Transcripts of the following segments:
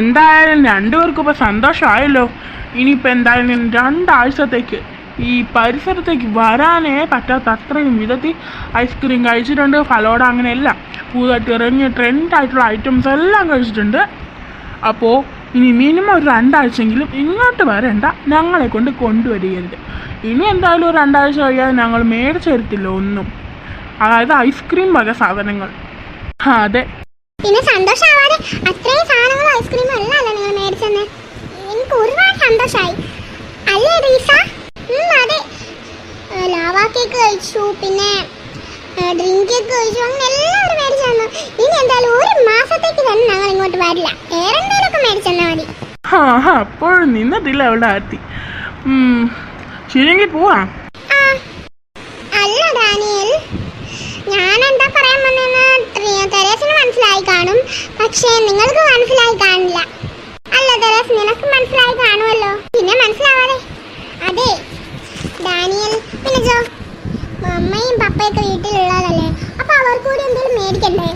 എന്തായാലും രണ്ടുപേർക്കും ഇപ്പൊ സന്തോഷമായല്ലോ. ഇനിയിപ്പോ എന്തായാലും രണ്ടാഴ്ചത്തേക്ക് ഈ പരിസരത്തേക്ക് വരാനേ പറ്റാത്ത അത്രയും വിധത്തിൽ ഐസ്ക്രീം കഴിച്ചിട്ടുണ്ട് ഫലോഡ അങ്ങനെയെല്ലാം. പുതുതായിട്ട് ഇറങ്ങിയ ട്രെൻഡ് ആയിട്ടുള്ള ഐറ്റംസ് എല്ലാം കഴിച്ചിട്ടുണ്ട്. അപ്പോൾ ഇനി മിനിമം ഒരു രണ്ടാഴ്ചയെങ്കിലും ഇങ്ങോട്ട് വരണ്ട ഞങ്ങളെ കൊണ്ട് കൊണ്ടുവരികരുത്. ഇനി എന്തായാലും ഒരു രണ്ടാഴ്ച കഴിയാതെ ഞങ്ങൾ മേടിച്ചു തരത്തില്ല ഒന്നും. അതായത് ഐസ്ക്രീം വക സാധനങ്ങൾ. അതെ. പിന്നെ സന്തോഷമാവാതെ അത്രയും സാധനങ്ങളും ഐസ്ക്രീമും എല്ലാം അല്ലേ നിങ്ങൾ മേടിച്ചെന്ന്? എനിക്ക് ഒരുപാട് സന്തോഷമായി അല്ലേ റീസ? അതെ. ലാവാ കേക്ക് കഴിച്ചു പിന്നെ ഡ്രിങ്ക് കേക്ക് കഴിച്ചു അങ്ങനെ എല്ലാവരും മേടിച്ചു തന്നു ഇനി എന്തായാലും ഒരു മാസത്തേക്ക് തന്നെ ഞങ്ങൾ ഇങ്ങോട്ട് വരില്ല. വേറെ എന്തെങ്കിലുമൊക്കെ മേടിച്ചു തന്നാൽ മതി. അപ്പോഴും നിന്നതില്ല അവളുടെ ആർത്തി ശരിയെങ്കിൽ പോവാം ആ, അല്ല ഡാനിയൽ ഞാൻ എന്താ പറയാൻ വന്നെന്ന് ട്രി- തെരേസിന് മനസ്സിലായി കാണും പക്ഷേ നിങ്ങൾക്ക് മനസ്സിലായി കാണില്ല. അല്ല തെരേസ് നിനക്ക് മനസ്സിലായി കാണുമല്ലോ. പിന്നെ മനസ്സിലാവാതെ. അതെ ഡാനിയൽ പിന്നെ ജോ അമ്മയും പപ്പയൊക്കെ വീട്ടിലുള്ളതല്ലേ? അപ്പൊ അവർക്ക് കൂടി എന്തെങ്കിലും മേടിക്കണ്ടേ?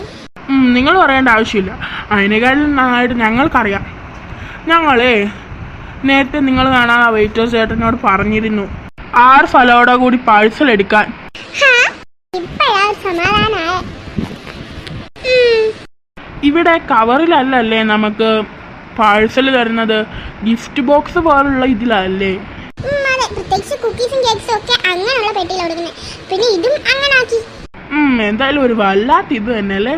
നിങ്ങൾ പറയേണ്ട ആവശ്യമില്ല. അതിനേക്കാളും നന്നായിട്ട് ഞങ്ങൾക്കറിയാം. ഞങ്ങളേ നേരത്തെ നിങ്ങൾ കാണാൻ വെയിറ്റേഴ്സ് ചേട്ടനോട് പറഞ്ഞിരുന്നു. ആറ് ഫലോടെ കൂടി പാഴ്സൽ എടുക്കാൻ. ഇവിടെ കവറിലല്ലല്ലേ നമുക്ക് പാഴ്സൽ തരുന്നത്? ഗിഫ്റ്റ് ബോക്സ് പോലുള്ള ഇതിലല്ലേ? പ്രത്യേകിച്ച് കുക്കീസും കേക്ക്സും ഒക്കെ അങ്ങനെയുള്ള പെട്ടിയിൽ കൊടുക്കുന്നത് പിന്നെ ഇതും അങ്ങനെ ആക്കി എന്തായാലും ഒരു വല്ലാത്ത ഇത് തന്നെ അല്ലേ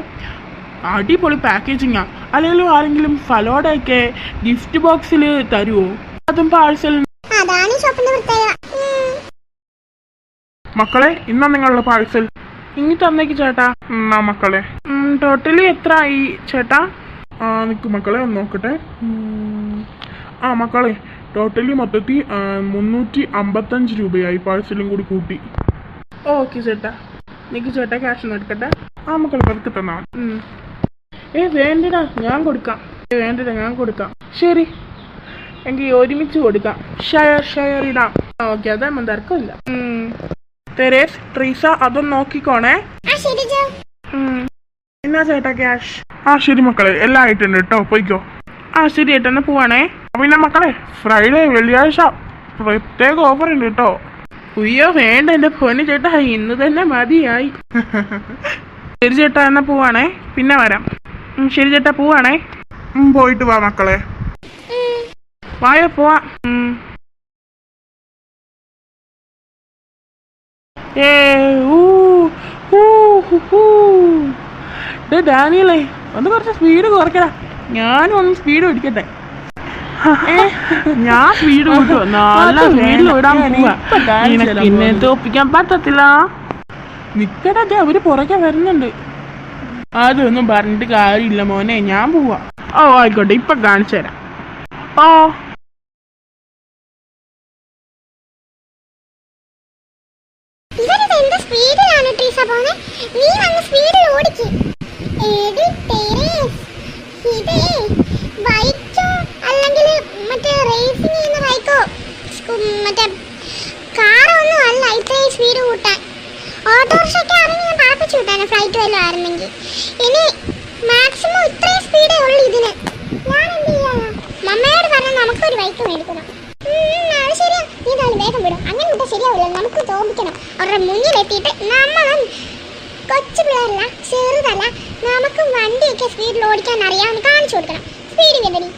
അടിപൊളി പാക്കേജിങ്ങാ അല്ലെങ്കിൽ ആരെങ്കിലും ഫലോടൊക്കെ ഗിഫ്റ്റ് ബോക്സിൽ തരുമോ അതും പാഴ്സൽ മക്കളെ ഇന്നാ നിങ്ങളുടെ പാഴ്സൽ ഇനി തന്നേക്ക് ചേട്ടാ. എന്നാ മക്കളെ. ടോട്ടലി എത്ര ആയി ചേട്ടാ? ആ നിൽക്കും മക്കളെ ഒന്ന് നോക്കട്ടെ. ആ മക്കളെ ടോട്ടലി മൊത്തത്തിൽ മുന്നൂറ്റി അമ്പത്തഞ്ച് രൂപയായി പാഴ്സലും കൂടി കൂട്ടി. ഓക്കെ ചേട്ടാ. നിക്ക് ചേട്ടാ ക്യാഷ് ഒന്ന് എടുക്കട്ടെ? ആ മക്കളെ പതുക്കെ തന്നാ. ഏ വേണ്ടടാ ഞാൻ കൊടുക്കാം. ഏ വേണ്ടടാ ഞാൻ കൊടുക്കാം. ശരി. എങ്കിൽ ഒരുമിച്ച് കൊടുക്കാം. ഷെയർ ഷെയർ ഇടാം. ഓക്കെ അതൊന്നും തർക്കമില്ല. ഉം. തെരേസ് ട്രീസ അതൊന്ന് നോക്കിക്കോണേ. എന്നാ ചേട്ടാ ക്യാഷ് ആ ശരി മക്കളെ. എല്ലാം ആയിട്ടുണ്ട് കേട്ടോ. പോയിക്കോ. ആ ശരി ഏട്ടാ എന്നാ പോവാണേ പിന്നെ മക്കളെ ഫ്രൈഡേ വെള്ളിയാഴ്ച പ്രത്യേക ഓഫർ ഉണ്ട് കേട്ടോ. ഉയ്യോ വേണ്ട. എന്റെ പൊന്നു ചേട്ടാ ഇന്ന് തന്നെ മതിയായി. ശരി ചേട്ടാ എന്നാ പോവാണേ. പിന്നെ വരാം. ശരി ചേട്ടാ പോവാണേ. പോയിട്ട് വാ മക്കളെ. വായോ പോവാ. ഏ ഊ ഊ ഹു, ഹൂ. ഡാനിയലേ ഒന്ന് കുറച്ച് സ്പീഡ് കുറയ്ക്കടാ. ഞാനും ഒന്ന് സ്പീഡ് പിടിക്കട്ടെ. ഞാൻ സ്പീഡ് കൂട്ടുമോ നല്ല സ്പീഡിൽ വിടാൻ നിനക്ക് ഇന്നെ തോപ്പിക്കാൻ പറ്റത്തില്ല. നിക്കടാ അവർ പുറകെ വരുന്നുണ്ട്. അതൊന്നും പറഞ്ഞിട്ട് കാര്യമില്ല മോനെ. ഞാൻ പോവാ. ഓ ആയിക്കോട്ടെ ഇപ്പൊ കാണിച്ചു തരാം. ഓ ഇവരിത് എന്ത് സ്പീഡിലാണ് ട്രീസ പോന്നെ നീ വന്ന് സ്പീഡിൽ ഓടിക്ക് ഏത് തെരേസ് ഇതേ ബൈക്കോ അല്ലെങ്കിൽ മറ്റേ റേസിംഗ് ചെയ്യുന്ന ബൈക്കോ മറ്റേ കാറൊന്നും അല്ല ഇത്രയും സ്പീഡ് കൂട്ടാൻ. ഓട്ടോറിക്ഷയ്ക്ക് ആണെങ്കിൽ ഞാൻ പറപ്പിച്ചു വിട്ടാണ് ഫ്ലൈറ്റ് വല്ലതും ആയിരുന്നെങ്കിൽ. ഇനി മാക്സിമം ഇത്രയും സ്പീഡേ ഉള്ളൂ ഇതിന്. ഞാൻ എന്ത് ചെയ്യാനാ? മമ്മയോട് പറഞ്ഞാൽ നമുക്കൊരു ബൈക്ക് മേടിക്കണം. അത് ശരിയാ. നീ എന്തായാലും വേഗം വിടും. അങ്ങനെ വിട്ടാൽ ശരിയാവില്ല. നമുക്ക് തോന്നിക്കണം അവരുടെ മുന്നിലെത്തിയിട്ട് നമ്മളും കൊച്ചു പിള്ളേരല്ല ചെറുതല്ല നമുക്ക് വണ്ടിയൊക്കെ സ്പീഡിൽ ഓടിക്കാൻ അറിയാമെന്ന് കാണിച്ചു കൊടുക്കണം. സ്പീഡിൽ കണ്ടടി